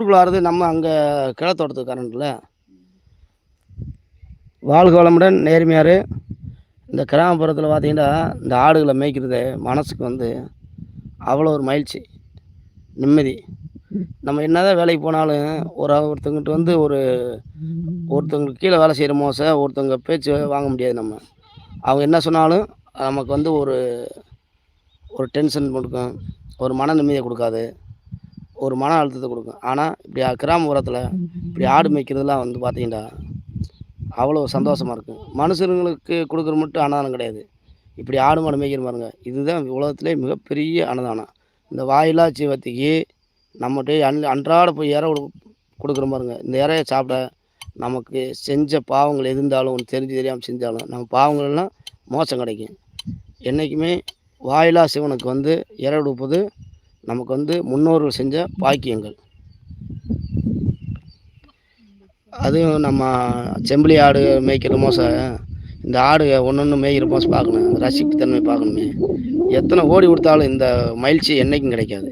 ஊருக்குள்ளாரது நம்ம அங்கே கிழத்தோட்டத்துக்கு கரண்டில். வாழ்க வளமுடன் நேர்மையார். இந்த கிராமப்புறத்தில் பார்த்தீங்கன்னா இந்த ஆடுகளை மேய்க்கிறது மனசுக்கு வந்து அவ்வளோ ஒரு மகிழ்ச்சி நிம்மதி. நம்ம என்னதான் வேலைக்கு போனாலும் ஒரு ஒருத்தங்கிட்ட வந்து ஒரு ஒருத்தவங்களுக்கு கீழே வேலை செய்கிற மோச ஒருத்தவங்க பேச்சு வாங்க முடியாது நம்ம. அவங்க என்ன சொன்னாலும் நமக்கு வந்து ஒரு ஒரு டென்ஷன் கொடுக்கும் ஒரு மன நிம்மதியை கொடுக்காது. ஒரு மன அழுத்தத்தை கொடுக்கும். ஆனால் இப்படி கிராமப்புறத்தில் இப்படி ஆடு மேய்க்கிறதுலாம் வந்து பார்த்தீங்கன்னா அவ்வளோ சந்தோஷமாக இருக்கும். மனுஷங்களுக்கு கொடுக்குற மட்டும் அன்னதானம் கிடையாது. இப்படி ஆடு மாடு மேய்க்கிற பாருங்க இதுதான் உலகத்திலே மிகப்பெரிய அன்னதானம். இந்த வாயிலா ஜீவத்துக்கு நம்மகிட்ட அன் அன்றாட போய் இற கொடுக்குற பாருங்க இந்த இறைய சாப்பிட நமக்கு செஞ்ச பாவங்கள் இருந்தாலும் ஒன்று தெரிஞ்சு தெரியாமல் செஞ்சாலும் நம்ம பாவங்கள்லாம் மோசம் கிடைக்கும். என்றைக்குமே வாயிலா சிவனுக்கு வந்து இறை கொடுப்பது நமக்கு வந்து முன்னோர்கள் செஞ்ச பாக்கியங்கள். அதுவும் நம்ம செம்பிளி ஆடு மேய்க்கிறோமோ சார் இந்த ஆடு ஒன்று ஒன்று மேய்க்கிற பார்க்கணும். ரசிப்பு தன்மை பார்க்கணுமே. எத்தனை ஓடி கொடுத்தாலும் இந்த மகிழ்ச்சி என்றைக்கும் கிடைக்காது.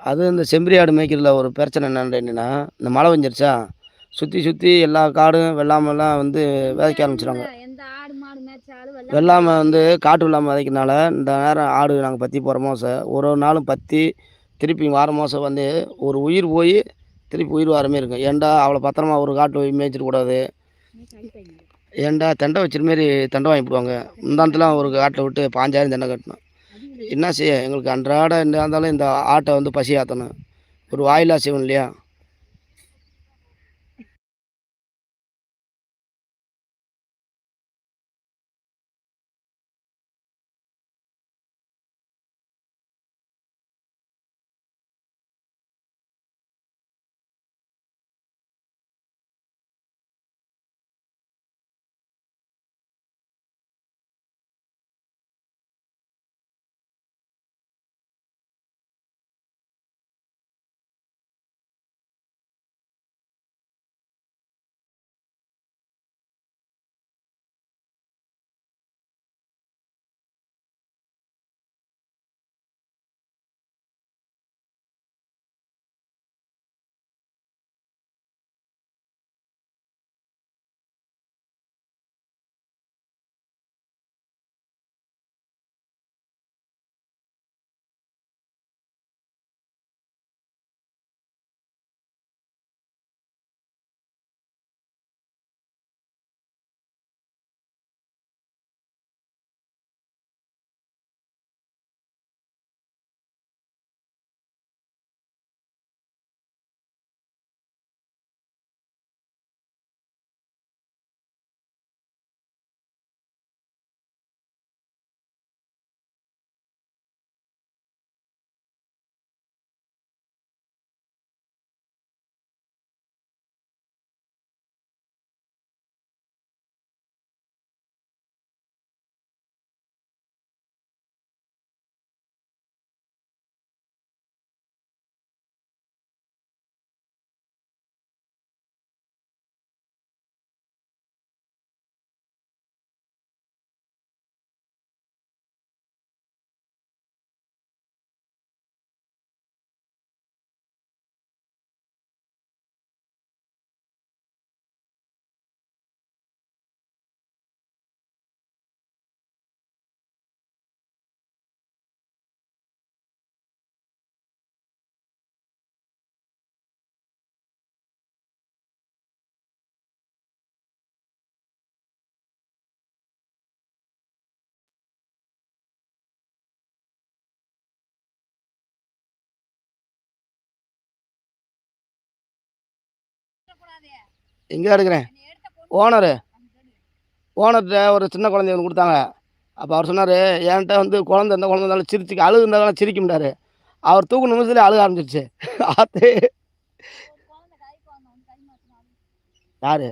அது இந்த செம்பரி ஆடு மேய்க்கிறதுல ஒரு பிரச்சனை என்னன்னு என்னன்னா இந்த மழை பெஞ்சிருச்சா சுற்றி சுற்றி எல்லா காடும் வெள்ளாமெல்லாம் வந்து விதைக்க ஆரம்பிச்சிடுவாங்க வெள்ளாமை வந்து காட்டு வெள்ளாமை விதைக்கிறனால இந்த நேரம் ஆடு நாங்கள் பற்றி போகிற மோசம் ஒரு ஒரு நாளும் பற்றி திருப்பி வார மாதம் வந்து ஒரு உயிர் போய் திருப்பி உயிர் வர மாதிரி இருக்கும். ஏன்டா அவ்வளோ பத்திரமா ஒரு காட்டு போய் மேய்ச்சிடக்கூடாது ஏன்டா தண்டை வச்சிரு மாரி தண்டை வாங்கி போடுவாங்க. முந்தானத்துலாம் ஒரு காட்டில் விட்டு பாஞ்சாயிரம் தண்டை கட்டணும். என்ன செய்ய? எங்களுக்கு அன்றாட என்ன இருந்தாலும் இந்த ஆட்டை வந்து பசி ஆற்றணும் ஒரு வாயிலா செய்வோம் இல்லையா? எங்கே எடுக்கிறேன். ஓனரு ஓனர்கிட்ட ஒரு சின்ன குழந்தை ஒன்று கொடுத்தாங்க. அப்போ அவர் சொன்னார் என்கிட்ட வந்து குழந்தை எந்த குழந்தை இருந்தாலும் சிரிச்சு அழுகு இருந்தாலும் சிரிக்க முடியாரு அவர் தூக்கு நிமிஷத்துல அழுக ஆரம்பிச்சிருச்சு. ஆத்து. யாரு?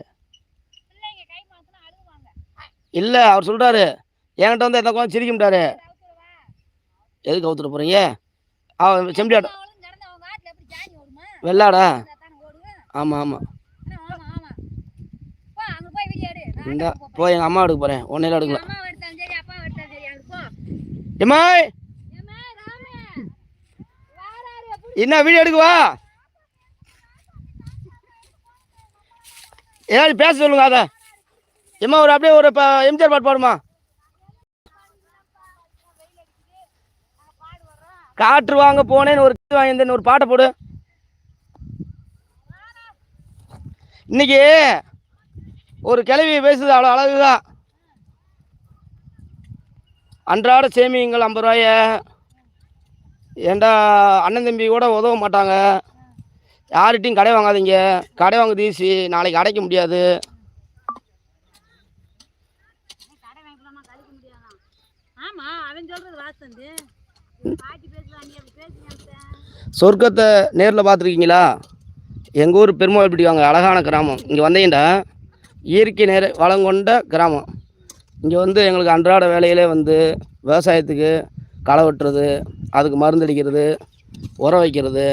இல்லை அவர் சொல்கிறாரு என்கிட்ட வந்து எந்த குழந்தை சிரிக்க அவுத்துருவா எதுக்கு அவுத்துட்டு போகிறீங்க அவன் செம்பியாடு அவளும் கிடந்து அவங்க ஆட்டுல எப்படி ஜானி ஓடுமா? வெள்ளாடா? ஆமாம் ஆமாம் ஆமா ஆமா போ அங்க போய் வீடியோ எடு நான் இந்த. போய் எங்கள் அம்மா எடுக்க போகிறேன் ஒன்றையில எடுக்கல எப்படி என்ன வீடியோ எடுக்குவா ஏதாவது பேச சொல்லுங்க அதை. எம்மா ஒரு அப்படியே ஒரு எம்ஜிஆர் பாட்டு பாடுமா? காற்று வாங்க போனேன்னு ஒரு இது வாங்கியிருந்தேன்னு ஒரு பாட்டை போடு. இன்னைக்கு ஒரு கிளவி பேசுது அவ்வளோ அழகு தான் அன்றாட சேமியுங்கள் ஐம்பது ரூபாய. ஏண்டா அண்ணன் தம்பி கூட உதவ மாட்டாங்க. யார்கிட்டையும் கடை வாங்காதீங்க. கடை வாங்குது ஈஸி நாளைக்கு அடைக்க முடியாது. சொர்க்கத்தை நேரில் பார்த்துருக்கீங்களா? எங்கள் ஊர் பெருமாள் வாங்க அழகான கிராமம். இங்கே வந்தீங்கன்னா இயற்கை நேர வளம் கொண்ட கிராமம். இங்கே வந்து எங்களுக்கு அன்றாட வேலையிலே வந்து விவசாயத்துக்கு களை வெட்டுறது அதுக்கு மருந்தடிக்கிறது உரம் வைக்கிறது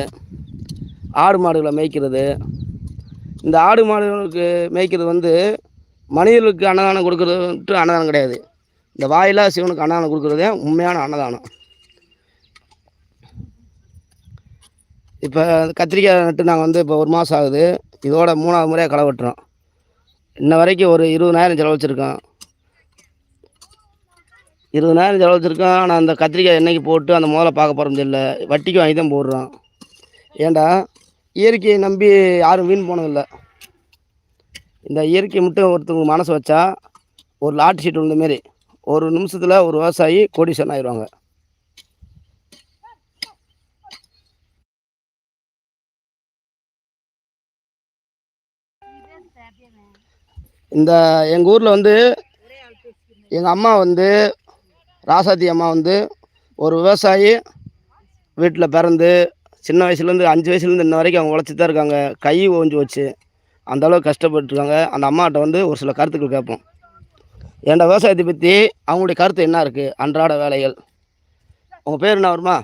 ஆடு மாடுகளை மேய்க்கிறது. இந்த ஆடு மாடுகளுக்கு மேய்க்கிறது வந்து மனிதர்களுக்கு அன்னதானம் கொடுக்குறதுன்ட்டு அன்னதானம் கிடையாது. இந்த வாயிலா சிவனுக்கு அன்னதானம் கொடுக்குறதே உண்மையான அன்னதானம். இப்போ கத்திரிக்காய் நட்டு நாங்கள் வந்து இப்போ ஒரு மாதம் ஆகுது. இதோட மூணாவது முறையாக களை வெட்டுறோம். இன்ன வரைக்கும் ஒரு இருபதாயிரம் செலவழிச்சிருக்கோம் இருபதாயிரம் செலவழிச்சிருக்கோம் ஆனால் அந்த கத்திரிக்காய் என்னைக்கு போட்டு அந்த முதல்ல பார்க்க போகிறது இல்லை வட்டிக்கு வாங்கி தான் போடுறோம். ஏன்டா? இயற்கையை நம்பி யாரும் வீண் போனதில்லை. இந்த இயற்கை மட்டும் ஒருத்தவங்க மனசு வச்சா ஒரு லாட்டு சீட் விழுந்த மாரி ஒரு நிமிஷத்தில் ஒரு விவசாயி கோடீஸ்வரன் ஆயிடுவாங்க. இந்த எங்கள் ஊரில் வந்து எங்கள் அம்மா வந்து ராசாத்தி அம்மா வந்து ஒரு விவசாயி வீட்டில் பிறந்து சின்ன வயசுலேருந்து அஞ்சு வயசுலேருந்து இன்ன வரைக்கும் அவங்க உழைச்சி தான் இருக்காங்க. கை ஓஞ்சி வச்சு அந்த அளவுக்கு கஷ்டப்பட்டுருக்காங்க அந்த அம்மாட்ட வந்து ஒரு சில கருத்துக்கள் கேட்போம். ஏன்டா விவசாயத்தை பற்றி அவங்களுடைய கருத்து என்ன இருக்குது அன்றாட வேலைகள். உங்கள் பேர் என்ன வருமா?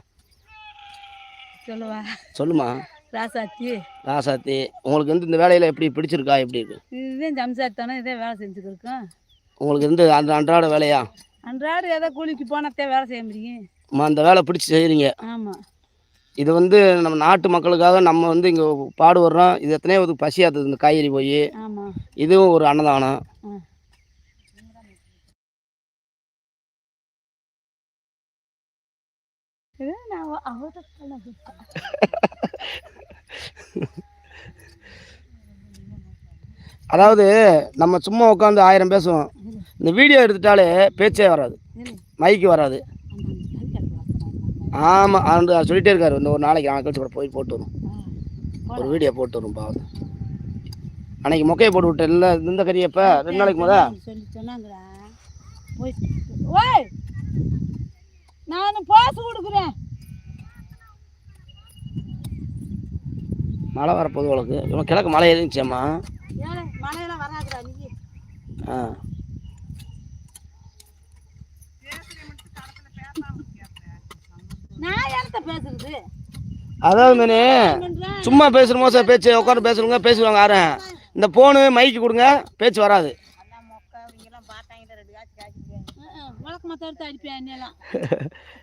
சொல்லுவா. சொல்லுமா. ராசாத்தி. ராசாத்தி. உங்களுக்கு வந்து இந்த வேலையில் எப்படி பிடிச்சிருக்கா எப்படி இருக்கு? இதுதான் ஜம்சாத் தானே இதே வேலை செஞ்சுட்டு இருக்கோம் உங்களுக்கு வந்து அந்த அன்றாட வேலையா? அன்றாட ஏதோ கூலிக்கு போனதே வேலை செய்ய முடியும். அந்த வேலை பிடிச்சி செய்கிறீங்க ஆமாம் இது வந்து நம்ம நாட்டு மக்களுக்காக நம்ம வந்து இங்கே பாடுபடுறோம். இது எத்தனையோ ஒரு பசியாத்துது இந்த காய்கறி போய். இதுவும் ஒரு அன்னதானம் இது நான் அவர்கிட்ட சொன்னது அதாவது நம்ம சும்மா உட்காந்து ஆயிரம் பேசுவோம். இந்த வீடியோ எடுத்துட்டாலே பேச்சே வராது. மைக்கு வராது. ஆமாம் அந்த சொல்லிட்டே இருக்காரு. இந்த ஒரு நாளைக்கு நாளை கழிச்சு கூட போய் போட்டு வரும். ஒரு வீடியோ போட்டு வரும் பாவம். அன்னைக்கு மொக்கையை போட்டு விட்டேன். இல்லை இந்த கறியப்ப ரெண்டு நாளைக்கு முத. நான் பாசு கொடுக்குறேன். மழை வரப்போகுது உனக்கு இவன் கிழக்கு மழை இருந்துச்சேம்மா மழையெல்லாம் வராதுடா நீ ஆ. அதாவது மேனே சும்மா பேசுகிற மோசம் பேச்சு உட்காந்து பேசுறவங்க பேசுவாங்க யாரும். இந்த ஃபோனு மைக்கு கொடுங்க பேச்சு வராது. ಮಾತಾಡ್ತಾ ಇರಿ ಪ್ಯಾನ್